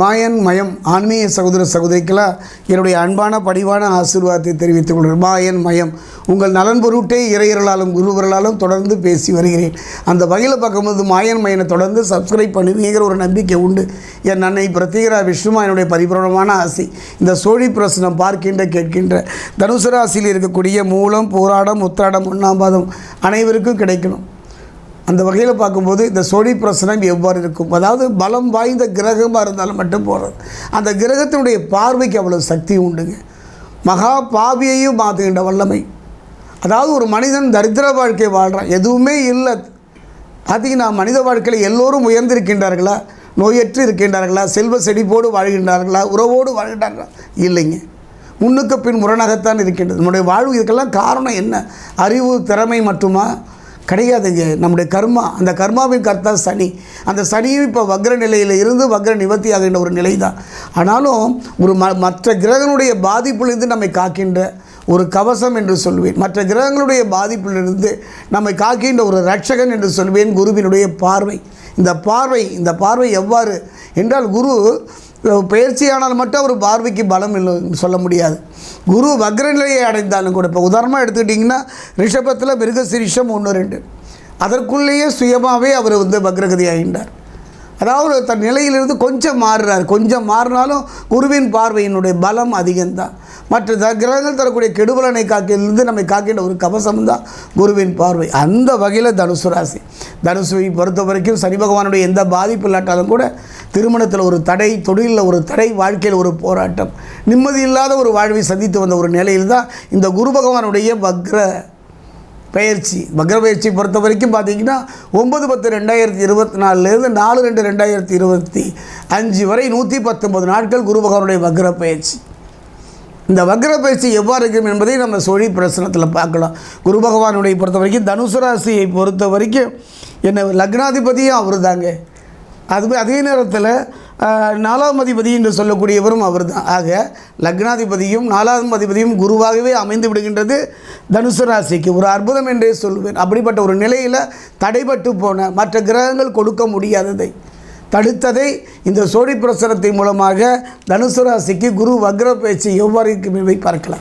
மாயன் மயம் ஆன்மீக சகோதர சகோதரிக்கெல்லாம் என்னுடைய அன்பான படிவான ஆசீர்வாதத்தை தெரிவித்துக் கொள்கிறேன். மாயன் மயம் உங்கள் நலன் பொருட்டே இறையர்களாலும் குருவர்களாலும் தொடர்ந்து பேசி வருகிறேன். அந்த வகையில் பார்க்கும்போது மாயன் மயனை தொடர்ந்து சப்ஸ்கிரைப் பண்ணுவீங்கிற ஒரு நம்பிக்கை உண்டு. என் அன்னை பிரத்யேகரா விஷ்ணுமா என்னுடைய பரிபூரணமான ஆசை. இந்த சோழி பிரசனம் பார்க்கின்ற கேட்கின்ற தனுசு ராசியில் இருக்கக்கூடிய மூலம் போராடம் உத்திராடம் ஒன்றாம் பாதம் அனைவருக்கும் கிடைக்கணும். அந்த வகையில் பார்க்கும்போது இந்த சோழி பிரசனம் எவ்வாறு இருக்கும்? அதாவது பலம் வாய்ந்த கிரகமாக இருந்தாலும் மட்டும் போகிறது அந்த கிரகத்தினுடைய பார்வைக்கு அவ்வளோ சக்தி உண்டுங்க. மகா பாவியையும் மாற்றுகின்ற வல்லமை. அதாவது ஒரு மனிதன் தரித்திர வாழ்க்கை வாழ்கிறான் எதுவுமே இல்லை. பார்த்தீங்கன்னா மனித வாழ்க்கையில் எல்லோரும் உயர்ந்திருக்கின்றார்களா? நோயற்று இருக்கின்றார்களா? செல்வ செடிப்போடு வாழ்கின்றார்களா? உறவோடு வாழ்கின்றார்களா? இல்லைங்க. முன்னுக்கு பின் முரணாகத்தான் இருக்கின்றது. நம்முடைய வாழ்வு இதுக்கெல்லாம் காரணம் என்ன? அறிவு திறமை மட்டுமா? கிடையாதுங்க நம்முடைய கர்மா அந்த கர்மாவின் கர்த்தா சனி. அந்த சனியும் இப்போ வக்ர நிலையில் இருந்து வக்ர நிவர்த்தி ஆகின்ற ஒரு நிலை தான் ஆனாலும் ஒரு ம மற்ற கிரகனுடைய பாதிப்பிலிருந்து நம்மை காக்கின்ற ஒரு கவசம் என்று சொல்வேன். மற்ற கிரகங்களுடைய பாதிப்பிலிருந்து நம்மை காக்கின்ற ஒரு ரட்சகன் என்று சொல்வேன் குருவினுடைய பார்வை. இந்த பார்வை இந்த பார்வை எவ்வாறு? என்றால் குரு பயிற்சியானால் மட்டும் அவர் பார்வைக்கு பலம் இல்லை சொல்ல முடியாது. குரு வக்ரநிலையை அடைந்தாலும் கூட இப்போ உதாரணமாக எடுத்துக்கிட்டிங்கன்னா ரிஷபத்தில் மிருகசிரிஷம் ஒன்று ரெண்டு. அதற்குள்ளேயே சுயமாகவே அவர் வந்து வக்ரகதி ஆகின்றார் அதாவது தன் நிலையிலிருந்து கொஞ்சம் மாறுறார். கொஞ்சம் மாறினாலும் குருவின் பார்வையினுடைய பலம் அதிகம்தான். மற்ற த கிரகங்கள் தரக்கூடிய கெடுபலனை காக்கிலிருந்து நம்மை காக்கின்ற ஒரு கவசம் தான் குருவின் பார்வை. அந்த வகையில் தனுசு ராசி. தனுசுவை பொறுத்த வரைக்கும் சனி பகவானுடைய எந்த பாதிப்பு இல்லாட்டாலும் கூட திருமணத்தில் ஒரு தடை தொழிலில் ஒரு தடை வாழ்க்கையில் ஒரு போராட்டம். நிம்மதி இல்லாத ஒரு வாழ்வை சந்தித்து வந்த ஒரு நிலையில் தான் இந்த குரு பகவானுடைய வக்ர பயிற்சி வக்ர பயிற்சி பொறுத்த வரைக்கும் பார்த்தீங்கன்னா ஒம்பது பத்து ரெண்டாயிரத்தி இருபத்தி நாலுலேருந்து நாலு ரெண்டு ரெண்டாயிரத்தி இருபத்தி அஞ்சு வரை நூற்றி பத்தொம்பது நாட்கள் குரு பகவானுடைய வக்ர பயிற்சி இந்த வக்ர பயிற்சி எவ்வாறு இருக்கும் என்பதை நம்ம சொழி பிரசனத்தில் பார்க்கலாம். குரு பகவானுடைய பொறுத்த வரைக்கும் தனுசு ராசியை பொறுத்த வரைக்கும் என்ன லக்னாதிபதியும் அவர் தாங்க அது அதே நேரத்தில் நாலாம் அதிபதி என்று சொல்லக்கூடியவரும் அவர் தான் ஆக லக்னாதிபதியும் நாலாம் அதிபதியும் குருவாகவே அமைந்து விடுகின்றது தனுசு ராசிக்கு. ஒரு அற்புதம் என்றே சொல்லுவேன் அப்படிப்பட்ட ஒரு நிலையில் தடைபட்டு போன மற்ற கிரகங்கள் கொடுக்க முடியாததை தடுத்ததை இந்த சோழி பிரசனத்தின் மூலமாக தனுசு ராசிக்கு குரு வக்ர பேச்சு எவ்வாறு பார்க்கலாம்.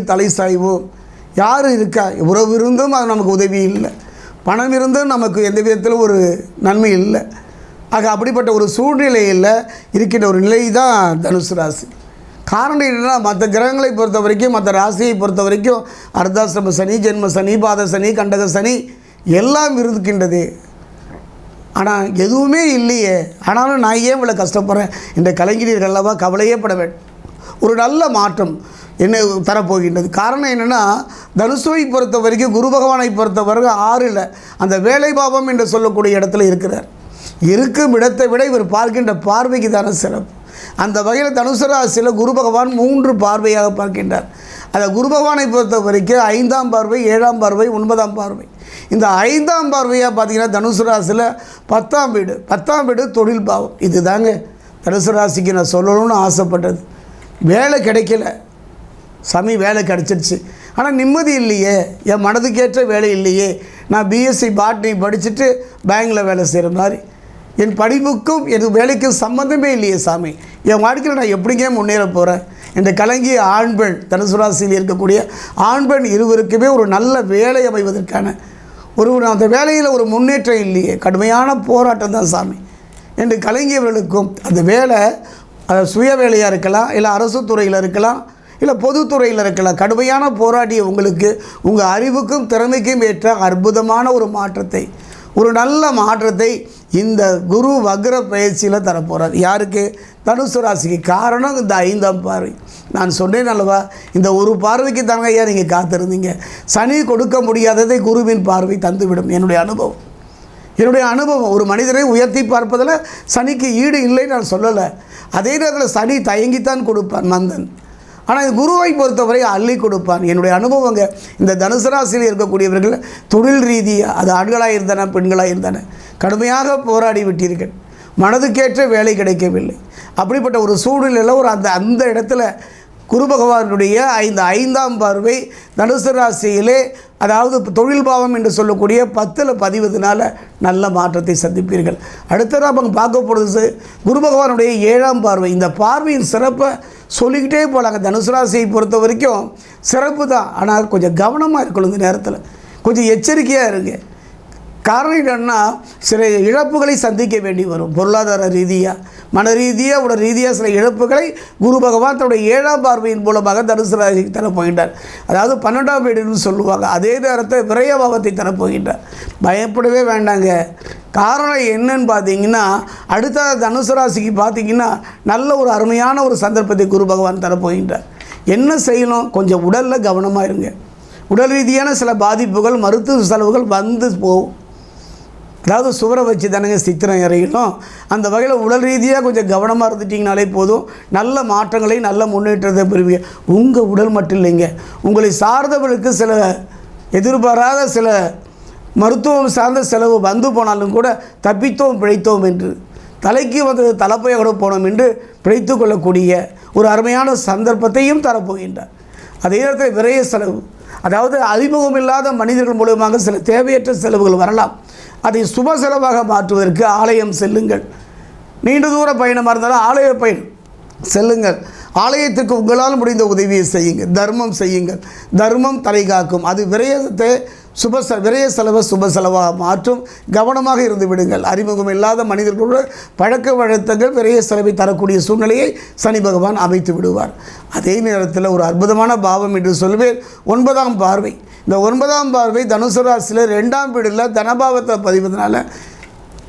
தலை சாய்வோம் யார் இருக்கா? உறவு இருந்தும் அது நமக்கு உதவி இல்லை. பணம் இருந்தும் நமக்கு எந்த விதத்தில் ஒரு நன்மை இல்லை. ஆக அப்படிப்பட்ட ஒரு சூழ்நிலையில் இருக்கின்ற ஒரு நிலை தான் தனுசு ராசி. காரணம் என்னென்னா மற்ற கிரகங்களை பொறுத்த வரைக்கும் மற்ற ராசியை பொறுத்த வரைக்கும் அர்த்தாசிரம சனி ஜென்ம சனி பாத சனி கண்டக சனி எல்லாம் இருக்கின்றது. ஆனால் எதுவுமே இல்லையே. ஆனாலும் நான் ஏன் இவ்வளோ கஷ்டப்படுறேன்? இந்த கலைஞர்கள் அல்லவா கவலையே பட வேண்டும் ஒரு நல்ல மாற்றம் என்ன தரப்போகின்றது. காரணம் என்னென்னா தனுசுவை பொறுத்த வரைக்கும் குரு பகவானை பொறுத்த வரைக்கும் ஆறில் அந்த வேலை பாவம் என்று சொல்லக்கூடிய இடத்துல இருக்கிறார். இருக்கும் இடத்தை விட இவர் பார்க்கின்ற பார்வைக்கு தானே சிறப்பு. அந்த வகையில் தனுசு ராசியில் குரு பகவான் மூன்று பார்வையாக பார்க்கின்றார். அந்த குரு பகவானை பொறுத்த வரைக்கும் ஐந்தாம் பார்வை ஏழாம் பார்வை ஒன்பதாம் பார்வை. இந்த ஐந்தாம் பார்வையாக பார்த்தீங்கன்னா தனுசு ராசியில் பத்தாம் வீடு. பத்தாம் வீடு தொழில் பாவம். இது தாங்க தனுசு ராசிக்கு நான் சொல்லணும்னு ஆசைப்பட்டது. வேலை கிடைக்கல. சாமி வேலை கிடச்சிருச்சு. ஆனால் நிம்மதி இல்லையே. என் மனதுக்கேற்ற வேலை இல்லையே. நான் பிஎஸ்சி பாட்னி படிச்சுட்டு பேங்கில் வேலை செய்கிற மாதிரி. என் படிப்புக்கும் என் வேலைக்கும் சம்மந்தமே இல்லையே சாமி. என் வாழ்க்கையில் நான் எப்படிங்க முன்னேற போகிறேன் இந்த கலங்கிய ஆண் பெண் தனுசு ராசியில் இருக்கக்கூடிய ஆண் பெண் இருவருக்குமே ஒரு நல்ல வேலை அமைவதற்கான ஒரு அந்த வேலையில் ஒரு முன்னேற்றம் இல்லையே. கடுமையான போராட்டம் தான் சாமி. என்று கலங்கியவர்களுக்கும் அந்த வேலை அது சுய வேலையாக இருக்கலாம் இல்லை அரசு துறையில் இருக்கலாம் இல்லை பொதுத்துறையில் இருக்கலாம். கடுமையான போராடிய உங்களுக்கு உங்கள் அறிவுக்கும் திறமைக்கும் ஏற்ற அற்புதமான ஒரு மாற்றத்தை ஒரு நல்ல மாற்றத்தை இந்த குரு வக்ர பயிற்சியில் தரப்போகிறார் யாருக்கு? தனுசு ராசிக்கு. காரணம் இந்த ஐந்தாம் பார்வை. நான் சொன்னேன் அல்லவா இந்த ஒரு பார்வைக்கு தாங்க ஐயா நீங்கள் காத்திருந்தீங்க. சனி கொடுக்க முடியாததை குருவின் பார்வை தந்துவிடும். என்னுடைய அனுபவம். என்னுடைய அனுபவம் ஒரு மனிதரை உயர்த்தி பார்ப்பதில் சனிக்கு ஈடு இல்லை நான் சொல்லலை. அதே நேரத்தில் சனி தயங்கித்தான் கொடுப்பான் மந்தன். ஆனால் இந்த குருவை பொறுத்தவரை அள்ளி கொடுப்பான். என்னுடைய அனுபவங்க இந்த தனுசு ராசியில் இருக்கக்கூடியவர்கள் தொழில் ரீதியாக அது ஆண்களாக இருந்தன பெண்களாக இருந்தன கடுமையாக போராடி விட்டீர்கள். மனதுக்கேற்ற வேலை கிடைக்கவில்லை. அப்படிப்பட்ட ஒரு சூழ்நிலையில் ஒரு அந்த அந்த இடத்துல குரு பகவானுடைய ஐந்து ஐந்தாம் பார்வை தனுசு ராசியிலே அதாவது தொழில் பாவம் என்று சொல்லக்கூடிய பத்தில் பதிவதுனால நல்ல மாற்றத்தை சந்திப்பீர்கள். அடுத்த நம்ம பார்க்க போகிறது குரு பகவானுடைய ஏழாம் பார்வை. இந்த பார்வையின் சிறப்பை சொல்லிக்கிட்டே போகலாங்க தனுசு ராசியை பொறுத்த வரைக்கும் சிறப்பு தான். ஆனால் கொஞ்சம் கவனமாக இருக்கணும் இந்த நேரத்தில். கொஞ்சம் எச்சரிக்கையாக இருங்க. காரணம் என்னென்னா சில இழப்புகளை சந்திக்க வேண்டி வரும். பொருளாதார ரீதியாக மன ரீதியாக உடல் ரீதியாக சில இழப்புகளை குரு பகவான் தன்னுடைய ஏழாம் பார்வையின் மூலமாக தனுசு ராசிக்கு தர போகின்றார் அதாவது பன்னெண்டாம் வீடுன்னு சொல்லுவாங்க. அதே நேரத்தை விரயபாவத்தை தர போகின்றார் பயப்படவே வேண்டாங்க. காரணம் என்னன்னு பார்த்தீங்கன்னா அடுத்த தனுசு ராசிக்கு பார்த்தீங்கன்னா நல்ல ஒரு அருமையான ஒரு சந்தர்ப்பத்தை குரு பகவான் தரப்போகின்றார். என்ன செய்யணும்? கொஞ்சம் உடலில் கவனமாக இருங்க. உடல் ரீதியான சில பாதிப்புகள் மருத்துவ செலவுகள் வந்து போகும் அதாவது சுவரை வச்சு தானங்க சித்திரம் இறையணும். அந்த வகையில் உடல் ரீதியாக கொஞ்சம் கவனமாக இருந்துட்டிங்கனாலே போதும். நல்ல மாற்றங்களை நல்ல முன்னேற்றத்தை பெறுவீங்க. உங்கள் உடல் மட்டும் இல்லைங்க. உங்களை சார்ந்தவர்களுக்கு சில எதிர்பாராத சில மருத்துவம் சார்ந்த செலவு வந்து போனாலும் கூட தப்பித்தோம் பிழைத்தோம் என்று. தலைக்கு வந்து கூட போனோம் என்று பிழைத்து கொள்ளக்கூடிய ஒரு அருமையான சந்தர்ப்பத்தையும் தரப்போகின்றார். அதே நேரத்தில் விரைய செலவு. அதாவது அறிமுகம் இல்லாத மனிதர்கள் மூலமாக சில தேவையற்ற செலவுகள் வரலாம். அதை சுப செலவாக மாற்றுவதற்கு ஆலயம் செல்லுங்கள். நீண்ட தூர பயணமாக இருந்தாலும் ஆலய பயணம் செல்லுங்கள். ஆலயத்துக்கு உங்களால் முடிந்த உதவியை செய்யுங்கள். தர்மம் செய்யுங்கள். தர்மம் தலை காக்கும். அது விரயத்தை சுப ச விரைய செலவை சுப செலவாக மாற்றும் கவனமாக இருந்து விடுங்கள். அறிமுகம் இல்லாத மனிதர்களுடன் பழக்க வழக்கங்கள் விரைய செலவை தரக்கூடிய சூழ்நிலையை சனி பகவான் அமைத்து விடுவார். அதே நேரத்தில் ஒரு அற்புதமான பாவம் என்று சொல்வேன் ஒன்பதாம் பார்வை. இந்த ஒன்பதாம் பார்வை தனுசு ராசியில் ரெண்டாம் வீடில் தனபாவத்தை பதிவதனால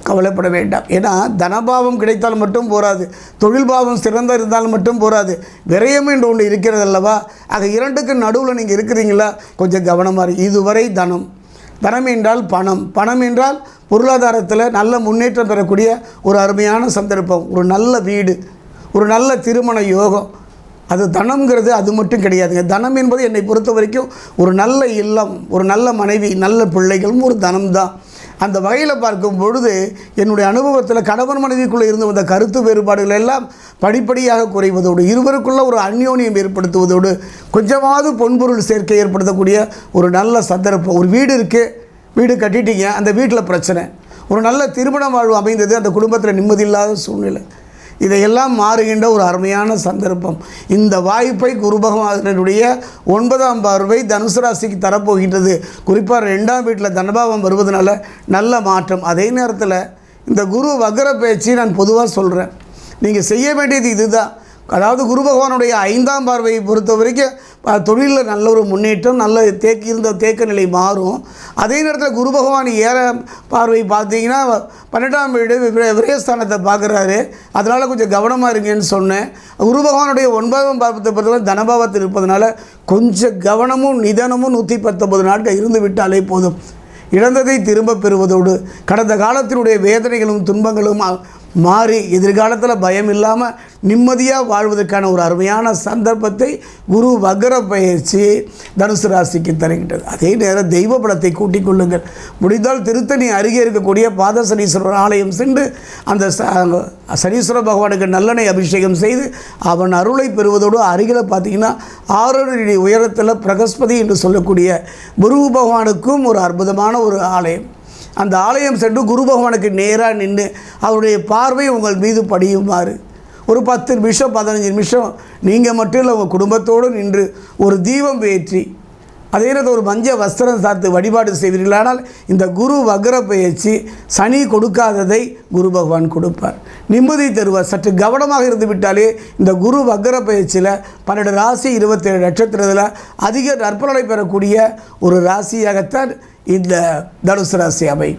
கவலைப்பட வேண்டாம். ஏன்னா தனபாவம் கிடைத்தால் மட்டும் போராது. தொழில் பாவம் சிறந்த இருந்தால் மட்டும் போராது. விரயம் என்று ஒன்று இருக்கிறது அல்லவா ஆக இரண்டுக்கு நடுவில் நீங்கள் இருக்கிறீங்களா? கொஞ்சம் கவனமாக இரு. இதுவரை தனம். தனம் என்றால் பணம். பணம் என்றால் பொருளாதாரத்தில் நல்ல முன்னேற்றம் பெறக்கூடிய ஒரு அருமையான சந்தர்ப்பம். ஒரு நல்ல வீடு. ஒரு நல்ல திருமண யோகம். அது தனம்ங்கிறது அது மட்டும் கிடையாதுங்க. தனம் என்பது என்னை பொறுத்த வரைக்கும் ஒரு நல்ல இல்லம் ஒரு நல்ல மனைவி நல்ல பிள்ளைகளும் ஒரு தனம் தான் அந்த வகையில் பார்க்கும் பொழுது என்னுடைய அனுபவத்தில் கணவன் மனைவிக்குள்ளே இருந்து வந்த கருத்து வேறுபாடுகள் எல்லாம் படிப்படியாக குறைவதோடு இருவருக்குள்ள ஒரு அந்யோன்யம் ஏற்படுத்துவதோடு கொஞ்சமாவது பொன்பொருள் சேர்க்கை ஏற்படுத்தக்கூடிய ஒரு நல்ல சந்தர்ப்பம் ஒரு வீடு இருக்குது வீடு கட்டிட்டீங்க அந்த வீட்டில் பிரச்சனை. ஒரு நல்ல திருமண வாழ்வு அமைந்தது அந்த குடும்பத்தில் நிம்மதி இல்லாத சூழ்நிலை. இதையெல்லாம் மாறுகின்ற ஒரு அருமையான சந்தர்ப்பம். இந்த வாய்ப்பை குரு பகவானுடைய ஒன்பதாம் பார்வை தனுசு ராசிக்கு தரப்போகின்றது. குறிப்பாக ரெண்டாம் வீட்டில் தனபாவம் வருவதனால நல்ல மாற்றம். அதே நேரத்தில் இந்த குரு வக்ர பேச்சு நான் பொதுவாக சொல்கிறேன் நீங்கள் செய்ய வேண்டியது இதுதான். அதாவது குரு பகவானுடைய ஐந்தாம் பார்வையை பொறுத்த வரைக்கும் தொழிலில் நல்ல ஒரு முன்னேற்றம் நல்ல தேக்கி இருந்த தேக்க நிலை மாறும். அதே நேரத்தில் குரு பகவான் ஏற பார்வை பார்த்தீங்கன்னா பன்னெண்டாம் வீடு விரயஸ்தானத்தை பார்க்குறாரு. அதனால் கொஞ்சம் கவனமாக இருங்கன்னு சொன்னேன். குரு பகவானுடைய ஒன்பதாம் பார்வத்தை பொறுத்தவரை தனபாவத்தில் இருப்பதனால கொஞ்சம் கவனமும் நிதானமும் நூற்றி பத்தொன்பது நாட்கள் இருந்து விட்டாலே போதும். இழந்ததை திரும்ப பெறுவதோடு கடந்த காலத்தினுடைய வேதனைகளும் துன்பங்களும் மாறி எதிர்காலத்தில் பயம் இல்லாமல் நிம்மதியாக வாழ்வதற்கான ஒரு அருமையான சந்தர்ப்பத்தை குரு வக்ர பயிற்சி தனுசு ராசிக்கு தருகின்றது. அதே நேரம் தெய்வ பலத்தை கூட்டிக் கொள்ளுங்கள். முடிந்தால் திருத்தணி அருகே இருக்கக்கூடிய பாத சனீஸ்வரர் ஆலயம் சென்று அந்த ச- சனீஸ்வர பகவானுக்கு நல்லெண்ணெய் அபிஷேகம் செய்து அவன் அருளை பெறுவதோடு அருகில் பார்த்தீங்கன்னா ஆறு அடி உயரத்தில் பிரகஸ்பதி என்று சொல்லக்கூடிய குரு பகவானுக்கும் ஒரு அற்புதமான ஒரு ஆலயம். அந்த ஆலயம் சென்று குரு பகவானுக்கு நேராக நின்று அவருடைய பார்வை உங்கள் மீது படியுமாறு. ஒரு பத்து நிமிஷம் பதினஞ்சு நிமிஷம் நீங்கள் மட்டும் இல்லை உங்கள் குடும்பத்தோடு நின்று ஒரு தீபம் ஏற்றி அதே நேரத்தில் ஒரு மஞ்சள் வஸ்திரம் சார்த்து வழிபாடு செய்வீர்களானால் இந்த குரு வக்ர பயிற்சி சனி கொடுக்காததை குரு பகவான் கொடுப்பார். நிம்மதி தருவார் சற்று கவனமாக இருந்து விட்டாலே இந்த குரு வக்ர பயிற்சியில் பன்னெண்டு ராசி இருபத்தேழு நட்சத்திரத்தில் அதிக நற்பலனை பெறக்கூடிய ஒரு ராசியாகத்தான் இந்த தனுசு ராசி அமை